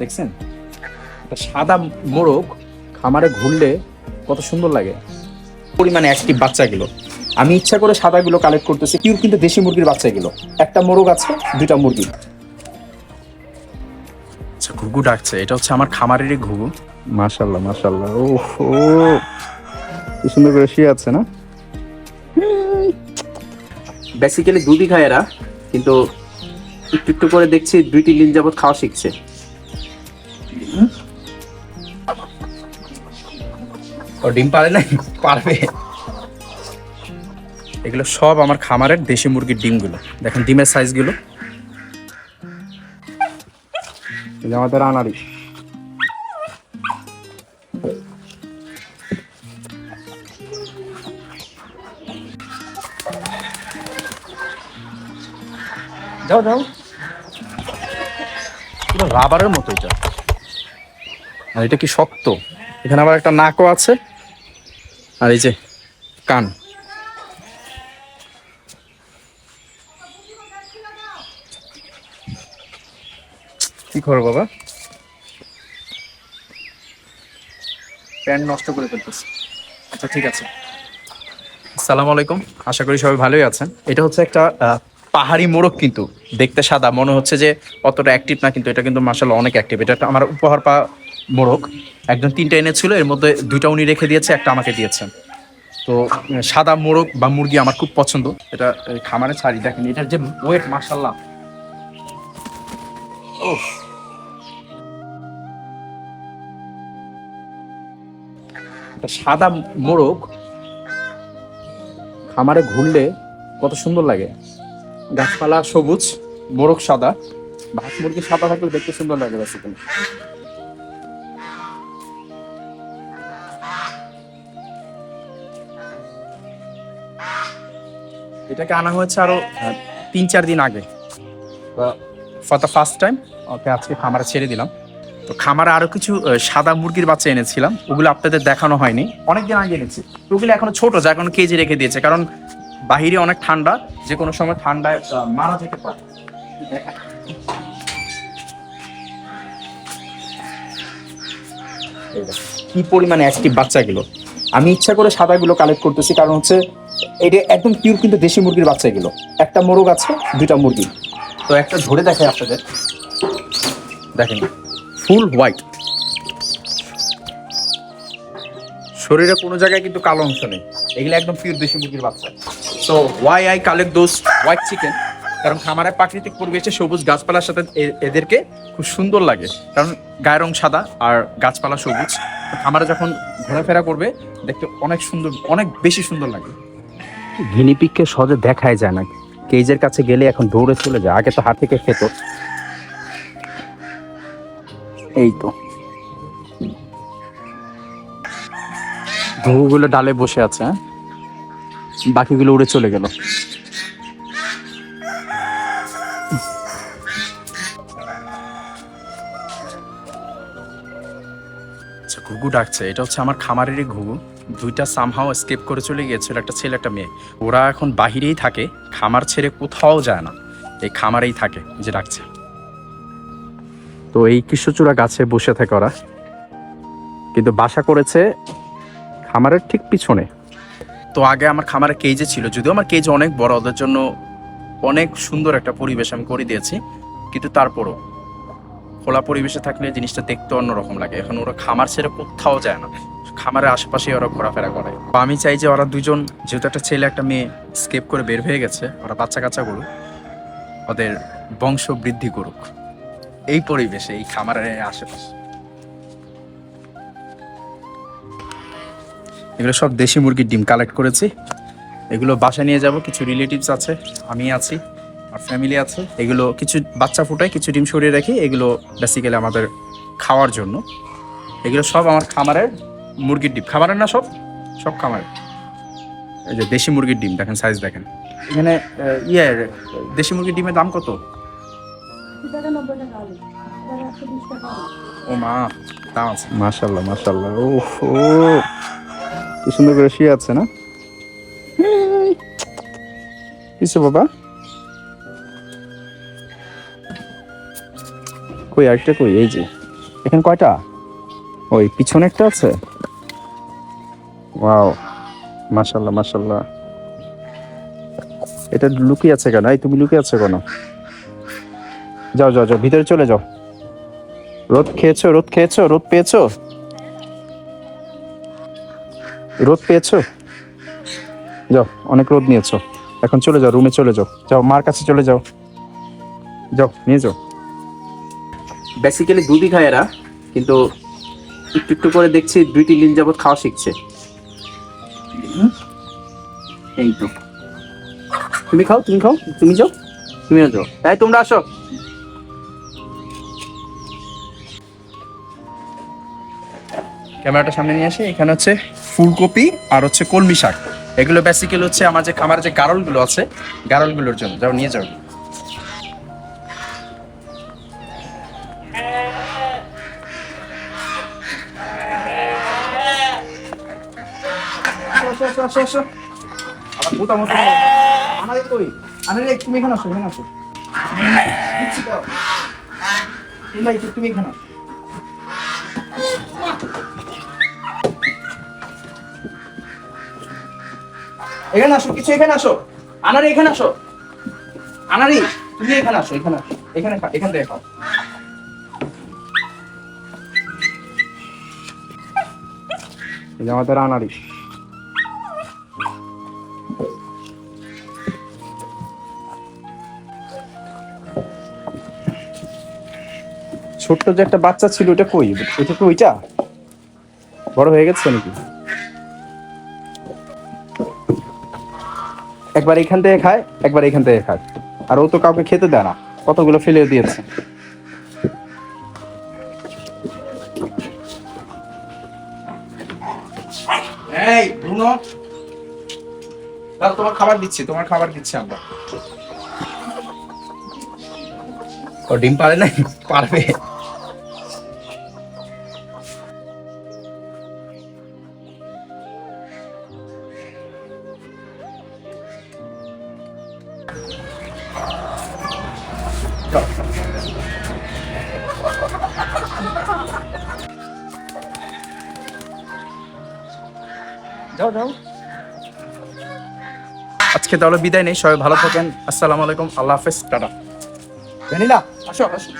দেখছেন? সাদা মোরগ খামারে ঘুরলে কত সুন্দর লাগে। পরিমাণে অ্যাক্টিভ বাচ্চাগুলো। আমি ইচ্ছা করে সাদাগুলো কালেক্ট করতেছি পিওর কিন্তু দেশি মুরগির বাচ্চাগুলো। একটা মোরগ আছে দুইটা মুরগি। আচ্ছা ঘুঘু ডাকছে এটা হচ্ছে আমার খামারেরই ঘুঘু। মাশাল্লাহ মাশাল্লাহ ও ও কি সুন্দর করে শুয়ে আছে না? বেসিক্যালি দুধই খায় এরা কিন্তু একটু একটু করে দেখছি দুইটি দিন যাবত খাওয়া শিখছে। ও ডিম পারে নাই? পারবে। এগুলো সব আমার খামারের দেশি মুরগির ডিমগুলো। দেখেন ডিমের সাইজগুলো। আমাদের আনারি যাও যাও। রাবারের মতো এটা। আর এটা কি শক্ত? এখানে আবার একটা নাকও আছে। আর এই যে কান। কি করো বাবা? প্যান্ট নষ্ট করে ফেলতেছে। আচ্ছা ঠিক আছে। আসসালামু আলাইকুম। আশা করি সবাই ভালোই আছেন। এটা হচ্ছে একটা পাহাড়ি মোরগ কিন্তু। দেখতে সাদা। মনে হচ্ছে যে অতটা অ্যাক্টিভ না, কিন্তু এটা কিন্তু মার্শাল অনেক অ্যাক্টিভ এটা আমার উপহার পা মোরগ একজন তিনটা এনেছিল, এর মধ্যে দুইটা উনি রেখে দিয়েছে, একটা আমাকে দিয়েছেন তো সাদা মোরগ বা মুরগি আমার খুব পছন্দ। এটা খামারে ছাড়ি, দেখেন এটার যে ওয়েট মার্শাল্লাহ সাদা মোরগ খামারে ঘুরলে কত সুন্দর লাগে। গাছপালা সবুজ, মোরগ সাদা। ভাত মুরগি সাদা থাকলে দেখতে সুন্দর লাগে বেসিক্যালি এটাকে আনা হয়েছে আরও তিন চার দিন আগে। For the first time okay আজকে খামারে ছেড়ে দিলাম। তো খামারে আরও কিছু সাদা মুরগির বাচ্চা এনেছিলাম। ওগুলো আপনাদের দেখানো হয়নি। অনেক দিন আগে এনেছি। ওগুলো এখনও ছোট যা এখন কেজি রেখে দিয়েছে। কারণ বাহিরে অনেক ঠান্ডা যে কোনো সময় ঠান্ডায় মারা যেতে পারে। কি পরিমাণে অ্যাক্টিভ বাচ্চাগুলো। আমি ইচ্ছা করে সাদাগুলো কালেক্ট করতেছি কারণ হচ্ছে এটা একদম পিওর কিন্তু দেশি মুরগির বাচ্চাগুলো একটা মোরগ আছে, দুইটা মুরগি। তো একটা ধরে দেখাই আপনাদের। দেখেন। ফুল হোয়াইট শরীরে কোনো জায়গায় কিন্তু কালো অংশ নেই। এগুলো একদম পিওর দেশি মুরগির বাচ্চা। So why I collect those white chicken কারণ খামারের প্রাকৃতিক পরিবেশে সবুজ গাছপালার সাথে এদেরকে খুব সুন্দর লাগে। কারণ গায়ের রং সাদা আর গাছপালা সবুজ। তো খামারে যখন ঘোরাফেরা করবে, দেখতে অনেক সুন্দর, অনেক বেশি সুন্দর লাগে। গিনিপিককে সহজে দেখাই যায় না। কেজের কাছে গেলে এখন দৌড়ে চলে যায়। আগে তো হাত থেকে খেত। এই তো। ঘুঘুগুলো ডালে বসে আছে হ্যাঁ? বাকিগুলো উড়ে চলে গেল। আচ্ছা ঘুঘু ডাকছে। এটা হচ্ছে আমার খামারেরই ঘুঘু। দুইটা সামহাও স্কেপ করে চলে গিয়েছিল একটা ছেলে, একটা মেয়ে। ওরা এখন বাহিরেই থাকে, খামার ছেড়ে কোথাও যায় না। এই খামারেই থাকে যে ডাকছে তো এই কৃষ্ণচূড়া গাছে বসে থাকে ওরা। কিন্তু বাসা করেছে খামারের ঠিক পিছনে। তো আগে আমার খামারে কেজে ছিল, যদিও আমার কেজ অনেক বড়, ওদের জন্য অনেক সুন্দর একটা পরিবেশ আমি করে দিয়েছি। কিন্তু তারপরও খোলা পরিবেশে থাকলে জিনিসটা দেখতে অন্যরকম লাগে। এখন ওরা খামার ছেড়ে কোথাও যায় না। খামারের আশেপাশে ওরা ঘোরাফেরা করে। আমি চাই যে ওরা দুজন যেহেতু একটা ছেলে, একটা মেয়ে স্কেপ করে বের হয়ে গেছে, ওরা বাচ্চা কাচ্চা করুক, ওদের বংশ বৃদ্ধি করুক। এই পরিবেশে, এই খামারের আশেপাশে। এগুলো সব দেশি মুরগির ডিম কালেক্ট করেছি। এগুলো বাসায় নিয়ে যাব, কিছু রিলেটিভস আছে, আমি আছি আর ফ্যামিলি আছে। এগুলো কিছু বাচ্চা ফুটায় কিছু ডিম সরিয়ে রাখি, এগুলো বেসিক্যালি আমাদের খাওয়ার জন্য। এগুলো সব আমার খামারের মুরগির ডিম। খাবারের না সব? সব খামারের। এই যে দেশি মুরগির ডিম, দেখেন সাইজ দেখেন। এখানে ইয়ে দেশি মুরগির ডিমের দাম কত? ও মা, দাম আছে। মাশাল্লাহ মাশাল্লাহ ও কি সুন্দর করে শুয়ে আছে না? কিসে বাবা। কই আরেকটা কই? এই যে। এখানে কয়টা? ওই, পিছনে একটা আছে? ওয়াও মাশাল্লাহ মাশাল্লাহ এটা লুকিয়ে আছে কেন? এই তুমি লুকিয়ে আছো কেন? যাও যাও যাও, ভিতরে চলে যাও। রোদ খেয়েছো রোদ খেয়েছো, রোদ পেয়েছ? রোদ পেয়েছ? যাও, অনেক রোদ নিয়েছো। এখন চলে যাও, রুমে চলে যাও। যাও, মার কাছে চলে যাও। যাও, নিয়ে যাও। বেসিক্যালি দুধই খায় এরা, কিন্তু একটু একটু করে দেখছি দুই তিন দিন যাবত খাওয়া শিখছে? এই তো। তুমি খাও তুমি খাও তুমি যাও। তুমিও যাও। তাই তোমরা আসো। ক্যামেরাটা সামনে নিয়ে আসি। এখানে হচ্ছে ফুলকপি আর হচ্ছে কলমি শাক। এগুলো বেসিক্যালি হচ্ছে আমার যে খামার যে গারলগুলো আছে গারলগুলোর জন্য। যাও নিয়ে যাও। আসো, আসো, আসো, আমার। আনারে কই? আনারে, তুমি এখানে আসো, এখানে আসো। তুমি এখানে আসো। এখানে আসো কিছু এখানে আসো আনারি এখানে আসো আনারি তুমি এখানে আসো এখানে আসো এখানে এখান থেকে খাও আমাদের আনারি ছোট্ট যে একটা বাচ্চা ছিল ওটা কই? ওইটা কি ওইটা? বড় হয়ে গেছে নাকি? একবার এখান থেকে খায় একবার এখান থেকে খায়। আর ও তো কাউকে খেতে দেয় না কতগুলো ফেলে দিয়েছে। এই ব্রুনো তোমার খাবার দিচ্ছি তোমার খাবার দিচ্ছি আমরা। ও ডিম পারে না পারবে যাও যাও। আজকে তাহলে বিদায় নেই, সবাই ভালো থাকেন। আসসালামু আলাইকুম, আল্লাহ হাফেজ, টাটা। জানিলা, আসো আসো।